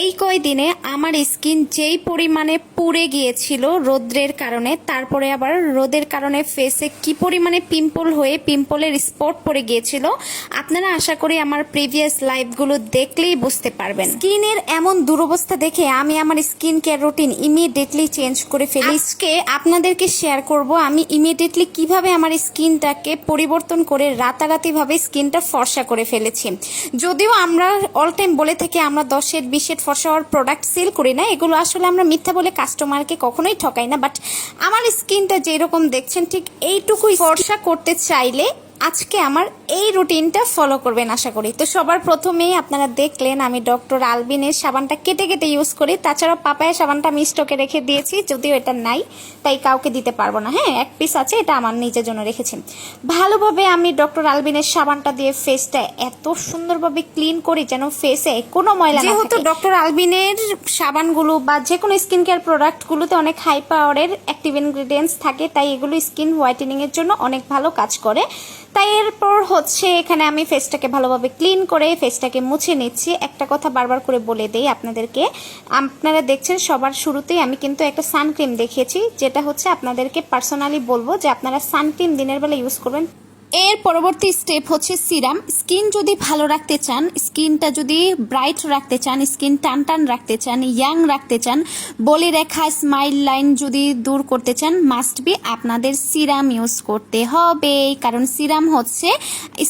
এই কয়দিনে আমার স্কিন যেই পরিমাণে পুড়ে গিয়েছিল রোদ্রের কারণে, তারপরে আবার রোদের কারণে ফেসে কি পরিমাণে পিম্পল হয়ে পিম্পলের স্পট পড়ে গিয়েছিল, আপনারা আশা করি আমার প্রিভিয়াস লাইভগুলো দেখলেই বুঝতে পারবেন। স্কিনের এমন দুরবস্থা দেখে আমি আমার skin care routine immediately change করে ফেলি। আজকে আপনাদেরকে শেয়ার করব আমি ইমিডিয়েটলি কীভাবে আমার স্কিনটাকে পরিবর্তন করে রাতারাতি ভাবে স্কিনটা ফর্সা করে ফেলেছি। যদিও আমরা অল টাইম বলে থাকি আমরা দশের, বিশের ফর্সা হওয়ার প্রোডাক্ট সেল করি না। এগুলো আসলে আমরা মিথ্যা বলে কাস্টমারকে কখনোই ঠকাই না। বাট আমার স্কিনটা যেরকম দেখছেন ঠিক এইটুকুই ফর্সা করতে চাইলে আজকে আমার এই রুটিনটা ফলো করবেন আশা করি। তো সবার প্রথমেই আপনারা দেখলেন আমি ডক্টর আলবিনের সাবানটা কেটে কেটে ইউজ করি। তাছাড়া পাপায়া সাবানটা আমি স্টকে রেখে দিয়েছি যদিও এটা নাই তাই কাউকে দিতে পারব না। হ্যাঁ এক পিস আছে এটা আমার নিজের জন্য রেখেছি। ভালোভাবে আমি ডক্টর আলবিনের সাবানটা দিয়ে ফেসটা এত সুন্দরভাবে ক্লিন করি যেন ফেসে কোনো ময়লা যেহেতু ডক্টর আলবিনের সাবানগুলো বা যে কোনো স্কিন কেয়ার প্রোডাক্টগুলোতে অনেক হাই পাওয়ারের অ্যাক্টিভ ইনগ্রিডিয়েন্টস থাকে তাই এগুলো স্কিন হোয়াইটেনিং এর জন্য অনেক ভালো কাজ করে। তাই এরপর হচ্ছে এখানে আমি ফেসটাকে ভালোভাবে ক্লিন করে ফেসটাকে মুছে নিচ্ছি। একটা কথা বারবার করে বলে দেই আপনাদেরকে। আপনারা দেখছেন সবার শুরুতেই আমি কিন্তু একটা সানক্রিম দেখিয়েছি, যেটা হচ্ছে আপনাদেরকে পার্সোনালি বলব যে আপনারা সানক্রিম দিনের বেলা ইউজ করবেন এর পরবর্তী স্টেপ হচ্ছে সিরাম স্কিন যদি ভালো রাখতে চান স্কিনটা যদি ব্রাইট রাখতে চান স্কিন টান টান রাখতে চান ইয়াং রাখতে চান, বলি রেখা স্মাইল লাইন যদি দূর করতে চান মাস্ট বি আপনাদের সিরাম ইউজ করতে হবে। কারণ সিরাম হচ্ছে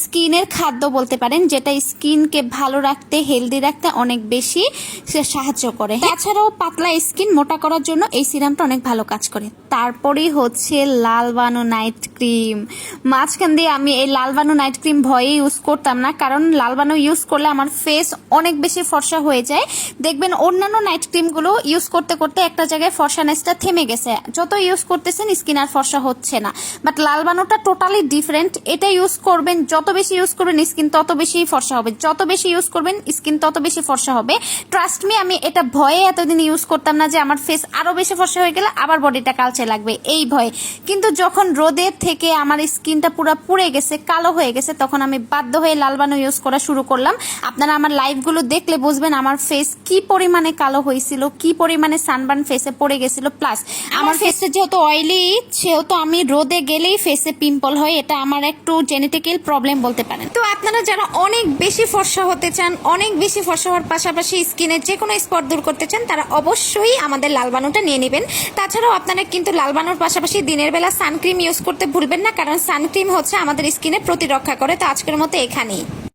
স্কিনের খাদ্য বলতে পারেন, যেটা স্কিনকে ভালো রাখতে হেলদি রাখতে অনেক বেশি সাহায্য করে। তাছাড়াও পাতলা স্কিন মোটা করার জন্য এই সিরামটা অনেক ভালো কাজ করে। তারপরেই হচ্ছে লাল বানো নাইট ক্রিম মাঝখান দিয়ে আমি এই লাল বানো নাইট ক্রিম ভয়ে ইউজ করতাম না। কারণ লাল বানো ইউজ করলে আমার ফেস অনেক বেশি ফর্সা হয়ে যায়। দেখবেন অন্যান্য নাইট ক্রিমগুলো ইউজ করতে করতে একটা জায়গায় ফর্সানেসটা থেমে গেছে। যত ইউজ করতেছেন স্কিন আর ফর্সা হচ্ছে না। বাট লাল বানোটা টোটালি ডিফারেন্ট এটা ইউজ করবেন, যত বেশি ইউজ করবেন স্কিন তত বেশি ফর্সা হবে। যত বেশি ইউজ করবেন স্কিন তত বেশি ফর্সা হবে। ট্রাস্ট মি আমি এটা ভয়ে এতদিন ইউজ করতাম না যে আমার ফেস আরও বেশি ফর্সা হয়ে গেলে আবার বডিটা কালচে লাগবে। এই ভয়ে। কিন্তু যখন রোদের থেকে আমার স্কিনটা পুরো পুড়ে গেছে কালো হয়ে গেছে তখন আমি বাধ্য হয়ে লাল বানো ইউজ করা শুরু করলাম। আপনারা আমার লাইভগুলো দেখলে বুঝবেন আমার ফেস কি পরিমাণে কালো হয়েছিল কি পরিমাণে সানবার্ন ফেসে পড়ে গেছিল। প্লাস আমার ফেসে যেহেতু অয়েলি সেহেতু আমি রোদে গেলেই ফেসে পিম্পল হয় এটা আমার একটু জেনেটিক্যাল প্রবলেম বলতে পারেন। তো আপনারা যারা অনেক বেশি ফর্সা হতে চান অনেক বেশি ফর্সা হওয়ার পাশাপাশি স্কিনের যে কোনো স্পট দূর করতে চান তারা অবশ্যই আমাদের লাল বানুটা নিয়ে নেবেন। তাছাড়াও আপনারা কিন্তু লাল বানুর পাশাপাশি দিনের বেলা সানক্রিম ইউজ করতে ভুলবেন না কারণ সানক্রিম হচ্ছে আমাদের স্কিনে প্রতিরক্ষা করে তো আজকের মতো এখানেই।